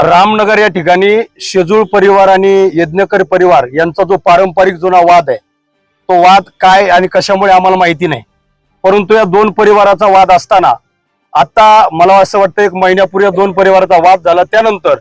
रामनगर या ठिकाणी शेजूळ परिवार आणि यज्ञकर परिवार यांचा जो पारंपरिक जुना वाद आहे तो वाद काय आणि कशामुळे आम्हाला माहिती नाही. परंतु या दोन परिवाराचा वाद असताना आता मला असं वाटतं एक महिन्यापूर्वी या दोन परिवाराचा वाद झाला. त्यानंतर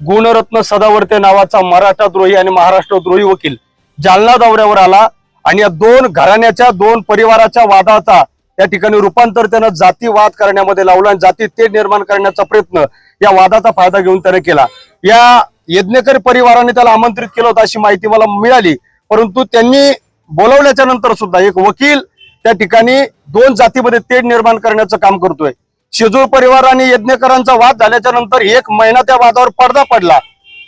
गुणरत्न सदावर्ते नावाचा मराठा द्रोही आणि महाराष्ट्र द्रोही वकील जालना दौऱ्यावर आला आणि या दोन घराण्याच्या दोन परिवाराच्या वादाचा या ठिकाणी रूपांतर त्यानं जातीवाद करण्यामध्ये लावला आणि जाती तेढ निर्माण करण्याचा प्रयत्न या वादाचा फायदा घेऊन त्याने केला. या यज्ञकर परिवाराने त्याला आमंत्रित केलं होतं अशी माहिती मला मिळाली. परंतु त्यांनी बोलवल्याच्या नंतर सुद्धा एक वकील त्या ठिकाणी दोन जातीमध्ये तेढ निर्माण करण्याचं काम करतोय. शेजूळ परिवार आणि यज्ञकरांचा वाद झाल्याच्यानंतर एक महिना त्या वादावर पडदा पडला.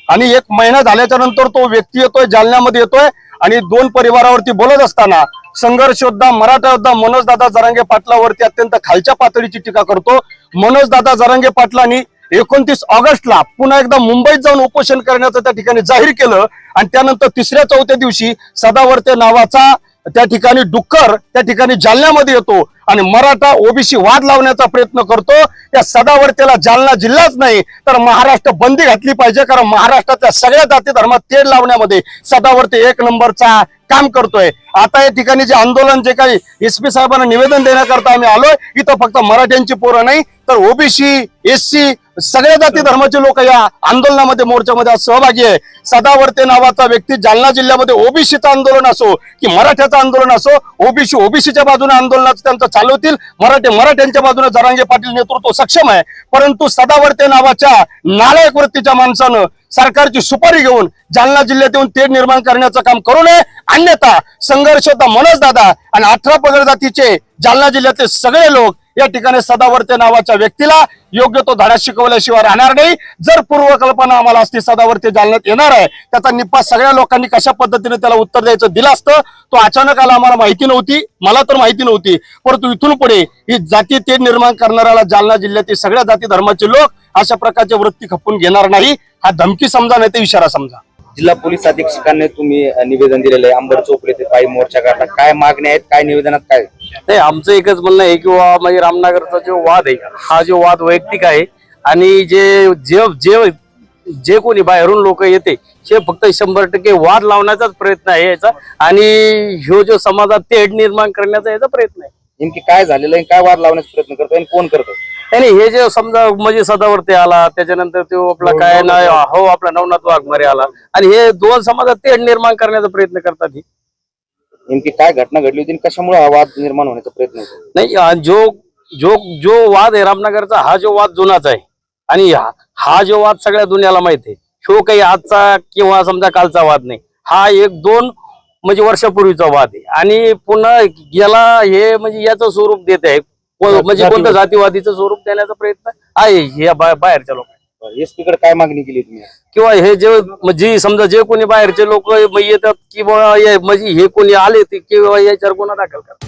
आणि एक महिना झाल्याच्यानंतर तो व्यक्ती येतोय जालन्यामध्ये येतोय आणि दोन परिवारावरती बोलत असताना संघर्ष योद्धा मराठा योद्धा मनोजदादा जरांगे पाटलावरती अत्यंत खालच्या पातळीची टीका करतो. मनोजदादा जरांगे पाटलांनी एकोणतीस ऑगस्टला पुन्हा एकदा मुंबईत जाऊन उपोषण करण्याचं त्या ठिकाणी जाहीर केलं आणि त्यानंतर तिसऱ्या चौथ्या दिवशी सदावर्ते नावाचा त्या ठिकाणी डुक्कर त्या ठिकाणी जालन्यामध्ये येतो. आणि मराठा ओबीसी वाद लावण्याचा प्रयत्न करतो. या सदावर्तेला जालना जिल्हाच नाही तर महाराष्ट्र बंदी घातली पाहिजे कारण महाराष्ट्रातल्या सगळ्या जाती धर्मात तेढ लावण्यामध्ये सदावर्ते एक नंबरचा काम करतोय. आता या ठिकाणी जे आंदोलन जे काही एस पी साहेबांना निवेदन देण्याकरता आम्ही आलोय इथं फक्त मराठ्यांची पोरं नाही तर ओबीसी एससी सगळ्या जाती धर्माचे लोक या आंदोलनामध्ये मोर्चामध्ये आज सहभागी आहे. सदावर्ते नावाचा व्यक्ती जालना जिल्ह्यामध्ये ओबीसीचं आंदोलन असो की मराठ्याचं आंदोलन असो ओबीसी ओबीसीच्या बाजूने आंदोलनाचं त्यांचं चालवतील मराठे मराठ्यांच्या बाजूने जरांगे पाटील नेतृत्व सक्षम आहे. परंतु सदावर्ते नावाच्या नालायक वृत्तीच्या माणसानं सरकारची सुपारी घेऊन जालना जिल्ह्यात येऊन तेढ निर्माण करण्याचं काम करू नये. अन्यथा संघर्ष होता मनोज दादा आणि अठरा पगड जातीचे जालना जिल्ह्यातले सगळे लोक या ठिकाणी सदावर्ते नावाच्या व्यक्तीला योग्य तो धडा शिकवल्याशिवाय राहणार नाही. जर पूर्वकल्पना आम्हाला असती सदावर्ते जालण्यात येणार आहे त्याचा निप्पा सगळ्या लोकांनी कशा पद्धतीने त्याला उत्तर द्यायचं दिलं असतं तो अचानक आला आम्हाला माहिती नव्हती मला तर माहिती नव्हती. परंतु इथून पुढे ही जाती ते निर्माण करणाऱ्याला जालना जिल्ह्यातील सगळ्या जाती धर्माचे लोक अशा प्रकारची वृत्ती खपून घेणार नाही. हा धमकी समजा नाही ते इशारा समजा. जिल्हा पोलीस अधीक्षकांनी तुम्ही निवेदन दिलेलं आहे. अंबर चौकडे ते पायी मोर्चा काढला. काय मागण्या आहेत? काय निवेदनात काय? नाही आमचं एकच म्हणणं आहे किंवा म्हणजे रामनगरचा जो वाद आहे हा जो वाद वैयक्तिक आहे आणि जे जे जे जे कोणी बाहेरून लोक येते हे फक्त शंभर टक्के वाद लावण्याचाच प्रयत्न आहे याचा. आणि ह्यो जो समाजात तेढ निर्माण करण्याचा याचा प्रयत्न आहे. नेमकी काय झालेलं आहे? काय वाद लावण्याचा प्रयत्न करतोय? आणि कोण करतो आणि हे जे समजा म्हणजे सदावरती आला त्याच्यानंतर तो आपला काय नाही हो आपला नवनाथ वाघमारे आला. आणि हे दोन समाजात तेढ निर्माण करण्याचा प्रयत्न करतात ही. नेमकी काय घटना घडली होती कशामुळे हा वाद निर्माण होण्याचा प्रयत्न होतो? नाही अ, जो जो जो वाद आहे रामनगरचा हा जो वाद जुनाच आहे. आणि हा- हा जो वाद सगळ्या दुनियाला माहीत आहे. ह्यो काही आजचा किंवा समजा कालचा वाद नाही. हा एक दोन म्हणजे वर्षापूर्वीचा वाद आहे. आणि पुन्हा याला हे म्हणजे याचं स्वरूप देत आहे. म्हणजे कोणतं जातीवादीचं स्वरूप देण्याचा प्रयत्न? आहे या बाहेरच्या लोक एसपी कडे काय मागणी केली तुम्ही? किंवा हे जे म्हणजे समजा जे कोणी बाहेरचे लोक येतात किंवा हे- म्हणजे हे कोणी आले ते किंवा याच्यावर गुन्हा दाखल करतात.